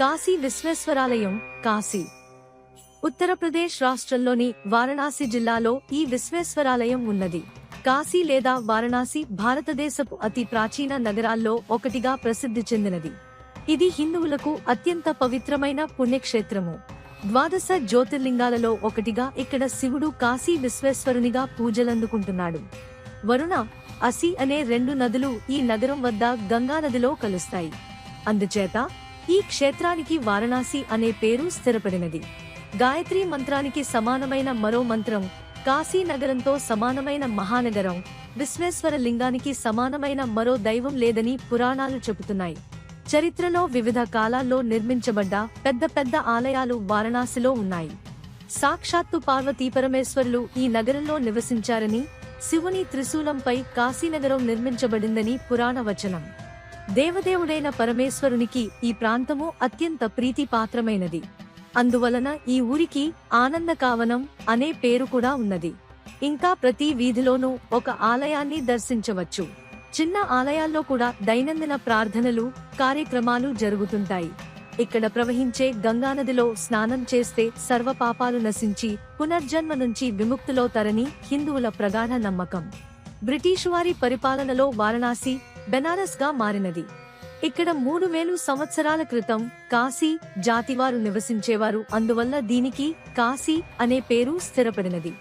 కాశీ విశ్వేశ్వరాలయం కాశీ. ఉత్తరప్రదేశ్ రాష్ట్రంలోని వారణాసి జిల్లాలో ఈ విశ్వేశ్వరాలయం ఉన్నది. కాశీ లేదా వారణాసి భారతదేశపు అతి ప్రాచీన నగరాల్లో ఒకటిగా ప్రసిద్ధి చెందినది. ఇది హిందువులకు అత్యంత పవిత్రమైన పుణ్యక్షేత్రము. ద్వాదశ జ్యోతిర్లింగాలలో ఒకటిగా ఇక్కడ శివుడు కాశీ విశ్వేశ్వరునిగా పూజలందుకుంటున్నాడు. వరుణ అసి అనే రెండు నదులు ఈ నగరం వద్ద గంగా నదిలో కలుస్తాయి. అందుచేత ఈ క్షేత్రానికి వారణాసి అనే పేరు స్థిరపడినది. గాయత్రి మంత్రానికి సమానమైన మరో మంత్రం కాశీ నగరంతో సమానమైన మహానగరం విశ్వేశ్వర లింగానికి సమానమైన మరో దైవం లేదని పురాణాలు చెబుతున్నాయి. చరిత్రలో వివిధ కాలాల్లో నిర్మించబడ్డ పెద్ద పెద్ద ఆలయాలు వారణాసిలో ఉన్నాయి. సాక్షాత్తు పార్వతీ పరమేశ్వరులు ఈ నగరంలో నివసించారని శివుని త్రిశూలంపై కాశీనగరం నిర్మించబడిందని పురాణ వచనం. దేవదేవుడైన పరమేశ్వరునికి ఈ ప్రాంతము అత్యంత ప్రీతిపాత్రమైనది. అందువలన ఈ ఊరికి ఆనందకావనం అనే పేరు కూడా ఉన్నది. ఇంకా ప్రతి వీధిలోనూ ఒక ఆలయాన్ని దర్శించవచ్చు. చిన్న ఆలయాల్లో కూడా దైనందిన ప్రార్థనలు కార్యక్రమాలు జరుగుతుంటాయి. ఇక్కడ ప్రవహించే గంగానదిలో స్నానం చేస్తే సర్వ పాపాలు నశించి పునర్జన్మ నుంచి విముక్తులవుతారని హిందువుల ప్రగాఢ నమ్మకం. బ్రిటిషు వారి పరిపాలనలో వారణాసి బెనారస్గా మారినది. ఇక్కడ మూడు వేలు సంవత్సరాల క్రితం కాశీ జాతివారు నివసించేవారు. అందువల్ల దీనికి కాశీ అనే పేరు స్థిరపడినది.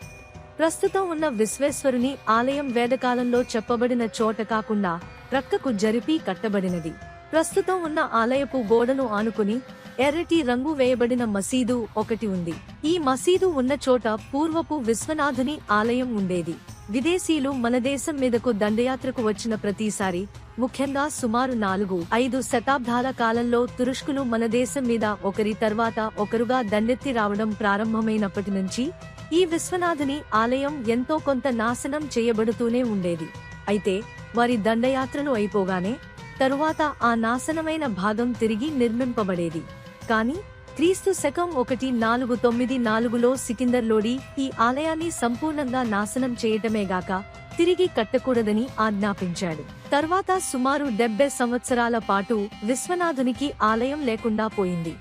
ప్రస్తుతం ఉన్న విశ్వేశ్వరుని ఆలయం వేదకాలంలో చెప్పబడిన చోట కాకుండా ప్రక్కకు జరిపి కట్టబడినది. ప్రస్తుతం ఉన్న ఆలయపు గోడను ఆనుకుని ఎర్రటి రంగు వేయబడిన మసీదు ఒకటి ఉంది. ఈ మసీదు ఉన్న చోట పూర్వపు విశ్వనాథుని ఆలయం ఉండేది. విదేశీయులు మన దేశం మీదకు దండయాత్రకు వచ్చిన ప్రతిసారి ముఖ్యంగా సుమారు నాలుగు ఐదు శతాబ్దాల కాలంలో తురుష్కులు మన దేశం మీద ఒకరి తర్వాత ఒకరుగా దండెత్తి రావడం ప్రారంభమైనప్పటి నుంచి ఈ విశ్వనాథుని ఆలయం ఎంతో కొంత నాశనం చేయబడుతూనే ఉండేది. అయితే వారి దండయాత్రలు అయిపోగానే తరువాత ఆ నాశనమైన భాగం తిరిగి నిర్మింపబడేది. కాని క్రీస్తు శకం ఒకటి నాలుగు తొమ్మిది నాలుగులో సికిందర్లోడి ఈ ఆలయాన్ని సంపూర్ణంగా నాశనం చేయటమే గాక తిరిగి కట్టకూడదని ఆజ్ఞాపించాడు. తర్వాత సుమారు డెబ్బై సంవత్సరాల పాటు విశ్వనాథునికి ఆలయం లేకుండా పోయింది.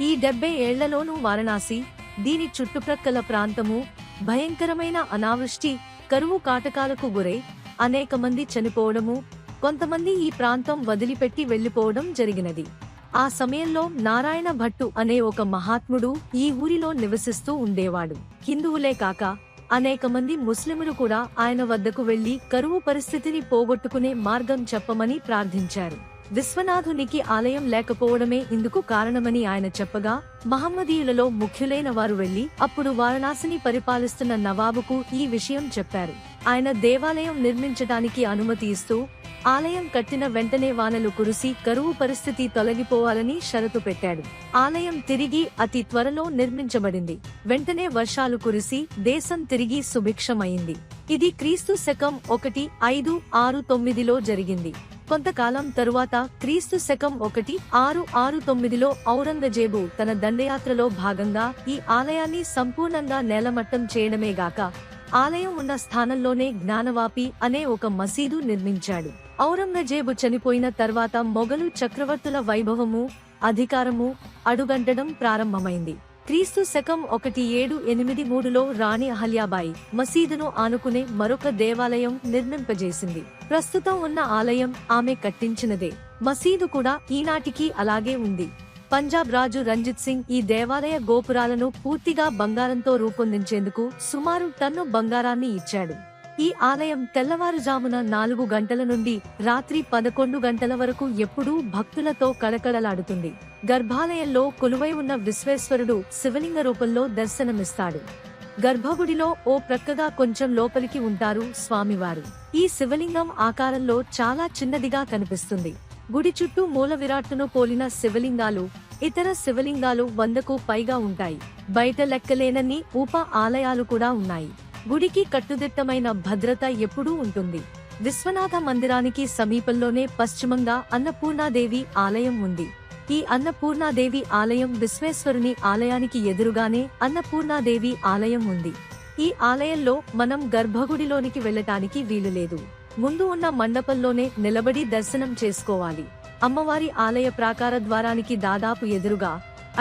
ఈ డెబ్బై ఏళ్ళలోనూ వారణాసి దీని చుట్టుప్రక్కల ప్రాంతము భయంకరమైన అనావృష్టి కరువు కాటకాలకు గురై అనేక మంది చనిపోవడము కొంతమంది ఈ ప్రాంతం వదిలిపెట్టి వెళ్ళిపోవడం జరిగినది. ఆ సమయంలో నారాయణ భట్టు అనే ఒక మహాత్ముడు ఈ ఊరిలో నివసిస్తూ ఉండేవాడు. హిందువులే కాక అనేక మంది ముస్లిములు కూడా ఆయన వద్దకు వెళ్ళి కరువు పరిస్థితిని పోగొట్టుకునే మార్గం చెప్పమని ప్రార్థించారు. విశ్వనాథునికి ఆలయం లేకపోవడమే ఇందుకు కారణమని ఆయన చెప్పగా మహమ్మదీయులలో ముఖ్యులైన వారు వెళ్ళి అప్పుడు వారణాసిని పరిపాలిస్తున్న నవాబుకు ఈ విషయం చెప్పారు. ఆయన దేవాలయం నిర్మించడానికి అనుమతి ఇస్తూ ఆలయం కట్టిన వెంటనే వానలు కురిసి కరువు పరిస్థితి తొలగిపోవాలని షరతు పెట్టాడు. ఆలయం తిరిగి అతి త్వరలో నిర్మించబడింది. వెంటనే వర్షాలు కురిసి దేశం తిరిగి సుభిక్షమైంది ఇది క్రీస్తు శకం ఒకటి ఐదు ఆరు తొమ్మిదిలో జరిగింది. కొంతకాలం తరువాత క్రీస్తు శకం ఒకటి ఆరు ఆరు తొమ్మిదిలో ఔరంగజేబు తన దండయాత్రలో భాగంగా ఈ ఆలయాన్ని సంపూర్ణంగా నేలమట్టం చేయడమే గాక ఆలయం ఉన్న స్థానంలోనే జ్ఞానవాపి అనే ఒక మసీదు నిర్మించాడు. ఔరంగజేబు చనిపోయిన తర్వాత మొఘలు చక్రవర్తుల వైభవము అధికారము అడుగంటడం ప్రారంభమైంది. క్రీస్తు శకం ఒకటి ఏడు ఎనిమిది మూడులో రాణి అహల్యాబాయి మసీదును ఆనుకునే మరొక దేవాలయం నిర్మింపజేసింది. ప్రస్తుతం ఉన్న ఆలయం ఆమె కట్టించినదే. మసీదు కూడా ఈనాటికి అలాగే ఉంది. పంజాబ్ రాజు రంజిత్ సింగ్ ఈ దేవాలయ గోపురాలను పూర్తిగా బంగారంతో రూపొందించేందుకు సుమారు టన్ను బంగారాన్ని ఇచ్చాడు. ఈ ఆలయం తెల్లవారుజామున నాలుగు గంటల నుండి రాత్రి పదకొండు గంటల వరకు ఎప్పుడూ భక్తులతో కళకళలాడుతుంది. గర్భాలయంలో కొలువై ఉన్న విశ్వేశ్వరుడు శివలింగ రూపంలో దర్శనమిస్తాడు. గర్భగుడిలో ఓ ప్రక్కగా కొంచెం లోపలికి ఉంటారు స్వామివారు. ఈ శివలింగం ఆకారంలో చాలా చిన్నదిగా కనిపిస్తుంది. గుడి చుట్టూ మూల విరాట్టును పోలిన శివలింగాలు ఇతర శివలింగాలు వందకు పైగా ఉంటాయి. బయట లెక్కలేనన్ని ఉప ఆలయాలు కూడా ఉన్నాయి. గుడికి కట్టుదిట్టమైన భద్రత ఎప్పుడూ ఉంటుంది. విశ్వనాథ మందిరానికి సమీపంలోనే పశ్చిమంగా అన్నపూర్ణాదేవి ఆలయం ఉంది. ఈ అన్నపూర్ణాదేవి ఆలయం విశ్వేశ్వరుని ఆలయానికి ఎదురుగానే అన్నపూర్ణాదేవి ఆలయం ఉంది. ఈ ఆలయంలో మనం గర్భగుడిలోనికి వెళ్ళటానికి వీలులేదు ముందు ఉన్న మండపంలోనే నిలబడి దర్శనం చేసుకోవాలి. అమ్మవారి ఆలయ ప్రాకార ద్వారానికి దాదాపు ఎదురుగా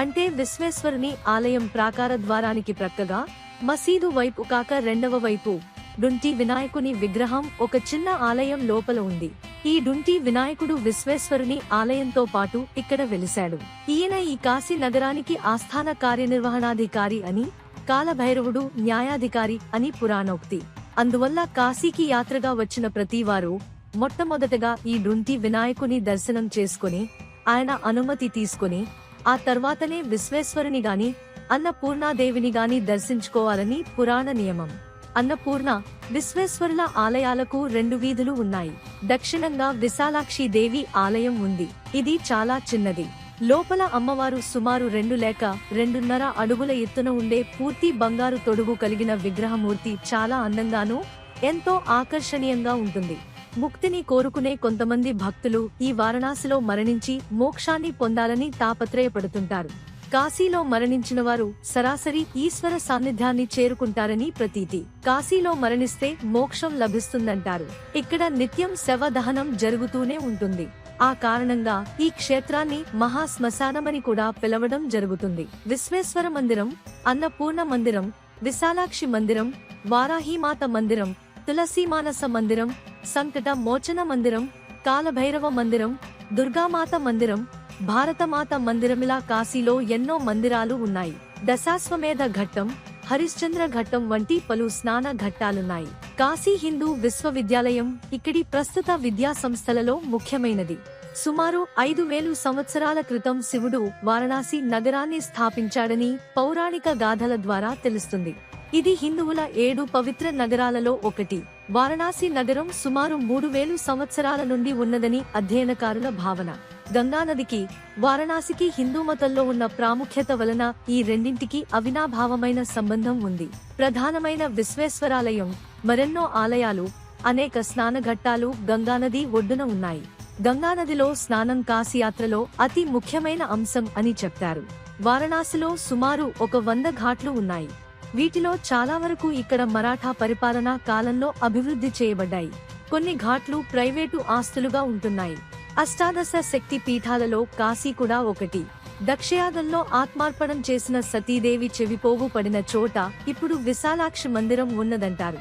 అంటే విశ్వేశ్వరుని ఆలయం ప్రాకార ద్వారానికి ప్రక్కగా మసీదు వైపు కాక రెండవ వైపు. డుంటి వినాయకుని విగ్రహం ఒక చిన్న ఆలయం లోపల ఉంది. ఈ డుంటి వినాయకుడు విశ్వేశ్వరుని ఆలయంతో పాటు ఇక్కడ వెలిశాడు. ఈయన ఈ కాశీ నగరానికి ఆస్థాన కార్యనిర్వహణాధికారి అని కాలభైరవుడు న్యాయాధికారి అని పురాణోక్తి. అందువల్ల కాశీకి యాత్రగా వచ్చిన ప్రతివారు మొట్టమొదటగా ఈ డుంటి వినాయకుని దర్శనం చేసుకుని ఆయన అనుమతి తీసుకుని ఆ తర్వాతనే విశ్వేశ్వరుని గాని అన్నపూర్ణాదేవిని గాని దర్శించుకోవాలని పురాణ నియమం. అన్నపూర్ణ విశ్వేశ్వరుల ఆలయాలకు రెండు వీధులు ఉన్నాయి. దక్షిణంగా విశాలాక్షి దేవి ఆలయం ఉంది. ఇది చాలా చిన్నది. లోపల అమ్మవారు సుమారు రెండు లేక రెండున్నర అడుగుల ఎత్తున ఉండే పూర్తి బంగారు తొడుగు కలిగిన విగ్రహమూర్తి చాలా అందంగానూ ఎంతో ఆకర్షణీయంగా ఉంటుంది. ముక్తిని కోరుకునే కొంతమంది భక్తులు ఈ వారణాసిలో మరణించి మోక్షాన్ని పొందాలని తాపత్రయపడుతుంటారు. కాశీలో మరణించిన వారు సరాసరి ఈశ్వర సాన్నిధ్యాన్ని చేరుకుంటారని ప్రతీతి. కాశీలో మరణిస్తే మోక్షం లభిస్తుందంటారు. ఇక్కడ నిత్యం శవ దహనం జరుగుతూనే ఉంటుంది. ఆ కారణంగా ఈ క్షేత్రాన్ని మహాశ్మశానమని కూడా పిలవడం జరుగుతుంది. విశ్వేశ్వర మందిరం అన్నపూర్ణ మందిరం విశాలాక్షి మందిరం వారాహిమాత మందిరం తులసీమానస మందిరం సంకట మోచన మందిరం కాలభైరవ మందిరం దుర్గామాత మందిరం భారతమాత మందిరమిలా కాశీలో ఎన్నో మందిరాలు ఉన్నాయి. దశాశ్వమేధ ఘట్టం హరిశ్చంద్ర ఘట్టం వంటి పలు స్నాన ఘట్టాలున్నాయి. కాశీ హిందూ విశ్వవిద్యాలయం ఇక్కడి ప్రస్తుత విద్యా సంస్థలలో ముఖ్యమైనది. సుమారు ఐదు వేలు సంవత్సరాల క్రితం శివుడు వారణాసి నగరాన్ని స్థాపించాడని పౌరాణిక గాథల ద్వారా తెలుస్తుంది. ఇది హిందువుల ఏడు పవిత్ర నగరాలలో ఒకటి. వారణాసి నగరం సుమారు మూడు వేలు సంవత్సరాల నుండి ఉన్నదని అధ్యయనకారుల భావన. గంగానదికి వారణాసికి హిందూ మతంలో ఉన్న ప్రాముఖ్యత వలన ఈ రెండింటికి అవినాభావమైన సంబంధం ఉంది. ప్రధానమైన విశ్వేశ్వరాలయం మరెన్నో ఆలయాలు అనేక స్నానఘట్టాలు గంగానది ఒడ్డున ఉన్నాయి. గంగానదిలో స్నానం కాశీయాత్రలో అతి ముఖ్యమైన అంశం అని చెప్తారు. వారణాసిలో సుమారు ఒక వంద ఘాట్లు ఉన్నాయి. వీటిలో చాలా వరకు ఇక్కడ మరాఠా పరిపాలనా కాలంలో అభివృద్ధి చేయబడ్డాయి. కొన్ని ఘాట్లు ప్రైవేటు ఆస్తులుగా ఉంటున్నాయి. అష్టాదశ శక్తి పీఠాలలో కాశీ కూడా ఒకటి. దక్షయాదంలో ఆత్మార్పణం చేసిన సతీదేవి చెవిపోగు పడిన చోట ఇప్పుడు విశాలాక్షి మందిరం ఉన్నదంటారు.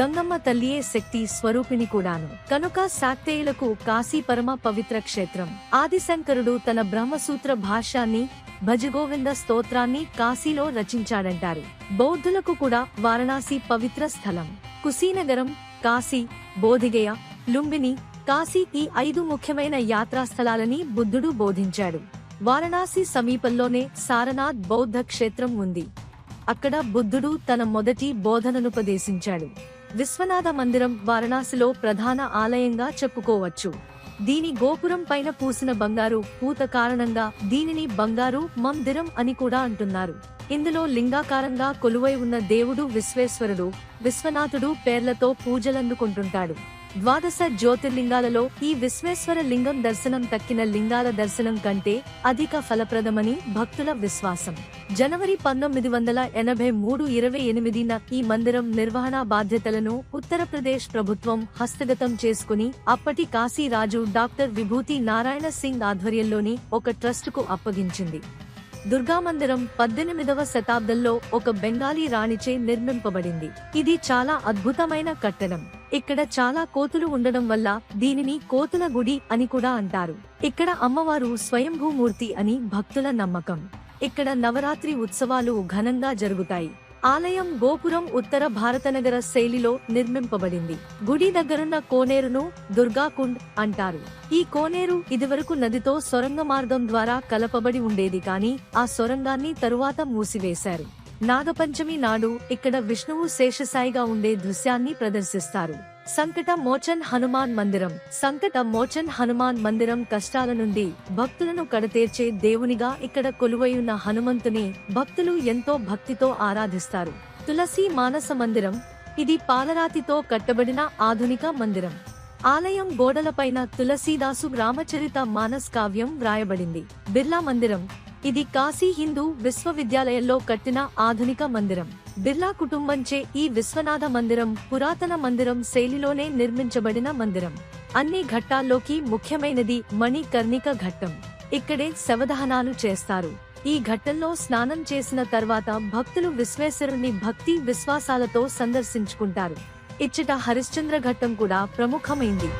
గంగమ్మ తల్లియే శక్తి స్వరూపిణి కూడాను. కనుక శాక్తేయులకు కాశీ పరమ పవిత్ర క్షేత్రం. ఆదిశంకరుడు తన బ్రహ్మసూత్ర భాష్యాన్ని భజగోవింద స్తోత్రాన్ని కాశీలో రచించాడంటారు. బౌద్ధులకు కూడా వారణాసి పవిత్ర స్థలం. కుశీనగరం కాశీ బోధిగయ లుంబిని కాశీ ఈ ఐదు ముఖ్యమైన యాత్రా స్థలాలని బుద్ధుడు బోధించాడు. వారణాసి సమీపంలోనే సారనాథ్ బౌద్ధ క్షేత్రం ఉంది. అక్కడ బుద్ధుడు తన మొదటి బోధననుపదేశించాడు విశ్వనాథ మందిరం వారణాసిలో ప్రధాన ఆలయంగా చెప్పుకోవచ్చు. దీని గోపురం పైన పూసిన బంగారు పూత కారణంగా దీనిని బంగారు మందిరం అని కూడా అంటున్నారు. ఇందులో లింగాకారంగా కొలువై ఉన్న దేవుడు విశ్వేశ్వరుడు విశ్వనాథుడు పేర్లతో పూజలందుకుంటుంటాడు. ద్వాదశ జ్యోతిర్లింగాలలో ఈ విశ్వేశ్వర లింగం దర్శనం తక్కిన లింగాల దర్శనం కంటే అధిక ఫలప్రదమని భక్తుల విశ్వాసం. జనవరి పంతొమ్మిది వందల ఎనభై మూడు ఇరవై ఎనిమిదిన ఈ మందిరం నిర్వహణ బాధ్యతలను ఉత్తరప్రదేశ్ ప్రభుత్వం హస్తగతం చేసుకుని అప్పటి కాశీరాజు డాక్టర్ విభూతి నారాయణ సింగ్ ఆధ్వర్యంలోని ఒక ట్రస్టుకు అప్పగించింది. దుర్గామందిరం పద్దెనిమిదవ శతాబ్దంలో ఒక బెంగాలీ రాణిచే నిర్మింపబడింది. ఇది చాలా అద్భుతమైన కట్టడం. ఇక్కడ చాలా కోతులు ఉండడం వల్ల దీనిని కోతుల గుడి అని కూడా అంటారు. ఇక్కడ అమ్మవారు స్వయంభూమూర్తి అని భక్తుల నమ్మకం. ఇక్కడ నవరాత్రి ఉత్సవాలు ఘనంగా జరుగుతాయి. ఆలయం గోపురం ఉత్తర భారతనగర శైలిలో నిర్మింపబడింది. గుడి దగ్గరున్న కోనేరును దుర్గాకుండ్ అంటారు. ఈ కోనేరు ఇదివరకు నదితో సొరంగ మార్గం ద్వారా కలపబడి ఉండేది కానీ ఆ సొరంగాన్ని తరువాత మూసివేశారు. నాగపంచమి నాడు ఇక్కడ విష్ణువు శేషసాయిగా ఉండే దృశ్యాన్ని ప్రదర్శిస్తారు. సంకట మోచన్ హనుమాన్ మందిరం. సంకట మోచన్ హనుమాన్ మందిరం కష్టాల నుండి భక్తులను కడతేర్చే దేవునిగా ఇక్కడ కొలువైయున్న హనుమంతుని భక్తులు ఎంతో భక్తితో ఆరాధిస్తారు. తులసి మానస మందిరం ఇది పాలరాతితో కట్టబడిన ఆధునిక మందిరం. ఆలయం గోడలపైన తులసీదాసు రామచరిత మానస్ కావ్యం వ్రాయబడింది. బిర్లా మందిరం ఇది కాశీ హిందూ విశ్వవిద్యాలయంలో కట్టిన ఆధునిక మందిరం. బిర్లా కుటుంబంచే ఈ విశ్వనాథ మందిరం పురాతన మందిరం శైలిలోనే నిర్మించబడిన మందిరం. అన్ని ఘట్టాల్లోకి ముఖ్యమైనది మణికర్ణిక ఘట్టం. ఇక్కడే శవదహనాలు చేస్తారు. ఈ ఘట్టంలో స్నానం చేసిన తర్వాత భక్తులు విశ్వేశ్వరుని భక్తి విశ్వాసాలతో సందర్శించుకుంటారు. ఇచ్చట హరిశ్చంద్ర ఘట్టం కూడా ప్రముఖమైంది.